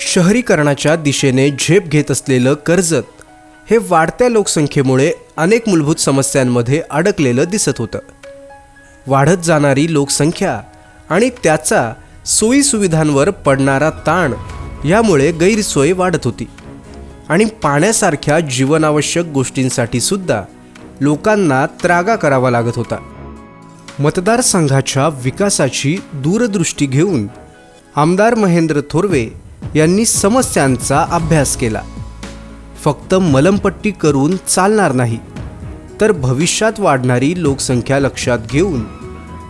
शहरीकरणाच्या दिशेने झेप घेत असलेलं कर्जत हे वाढत्या लोकसंख्येमुळे अनेक मूलभूत समस्यांमध्ये अडकलेलं दिसत होतं. वाढत जाणारी लोकसंख्या आणि त्याचा सोयीसुविधांवर पडणारा ताण यामुळे गैरसोय वाढत होती. आणि पाण्यासारख्या जीवनावश्यक गोष्टींसाठी सुद्धा लोकांना त्रागा करावा लागत होता. मतदारसंघाच्या विकासाची दूरदृष्टी घेऊन आमदार महेंद्र थोरवे यांनी समस्यांचा अभ्यास केला. फक्त मलमपट्टी करून चालणार नाही तर भविष्यात वाढणारी लोकसंख्या लक्षात घेऊन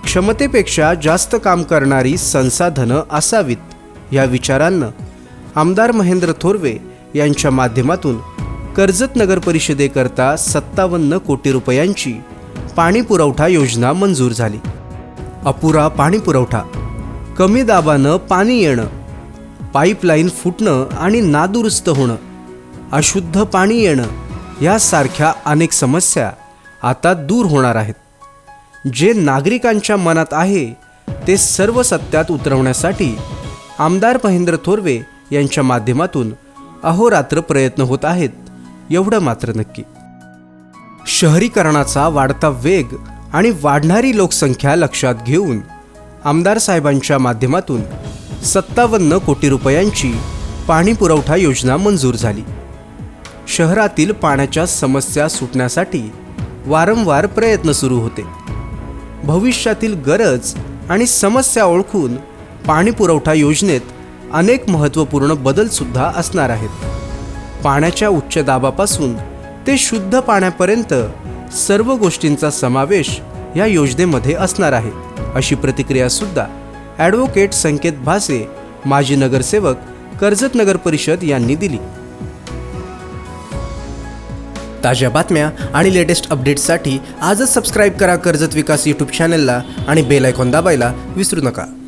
क्षमतेपेक्षा जास्त काम करणारी संसाधनं असावीत या विचारांनं आमदार महेंद्र थोरवे यांच्या माध्यमातून कर्जत नगर परिषदेकरता सत्तावन्न कोटी रुपयांची पाणी पुरवठा योजना मंजूर झाली. अपुरा पाणी पुरवठा. कमी दाबानं पाणी येणं पाईपलाईन फुटणं आणि नादुरुस्त होणं अशुद्ध पाणी येणं यासारख्या अनेक समस्या आता दूर होणार आहेत. जे नागरिकांच्या मनात आहे ते सर्व सत्यात उतरवण्यासाठी आमदार महेंद्र थोरवे यांच्या माध्यमातून अहोरात्र प्रयत्न होत आहेत एवढं मात्र नक्की. शहरीकरणाचा वाढता वेग आणि वाढणारी लोकसंख्या लक्षात घेऊन आमदार साहेबांच्या माध्यमातून सत्तावन्न कोटी रुपयांची पाणी पुरवठा योजना मंजूर झाली. शहरातील पाण्याच्या समस्या सुटण्यासाठी वारंवार प्रयत्न सुरू होते. भविष्यातील गरज आणि समस्या ओळखून पाणी पुरवठा योजनेत अनेक महत्त्वपूर्ण बदलसुद्धा असणार आहेत. पाण्याच्या उच्च दाबापासून ते शुद्ध पाण्यापर्यंत सर्व गोष्टींचा समावेश या योजनेमध्ये असणार आहे अशी प्रतिक्रियासुद्धा ॲडव्होकेट संकेत भासे माजी नगरसेवक कर्जत नगर परिषद यांनी दिली. ताज्या बातम्या आणि लेटेस्ट अपडेट्ससाठी आजच सबस्क्राईब करा कर्जत विकास यूट्यूब चॅनलला आणि बेल आयकॉन दाबायला विसरू नका.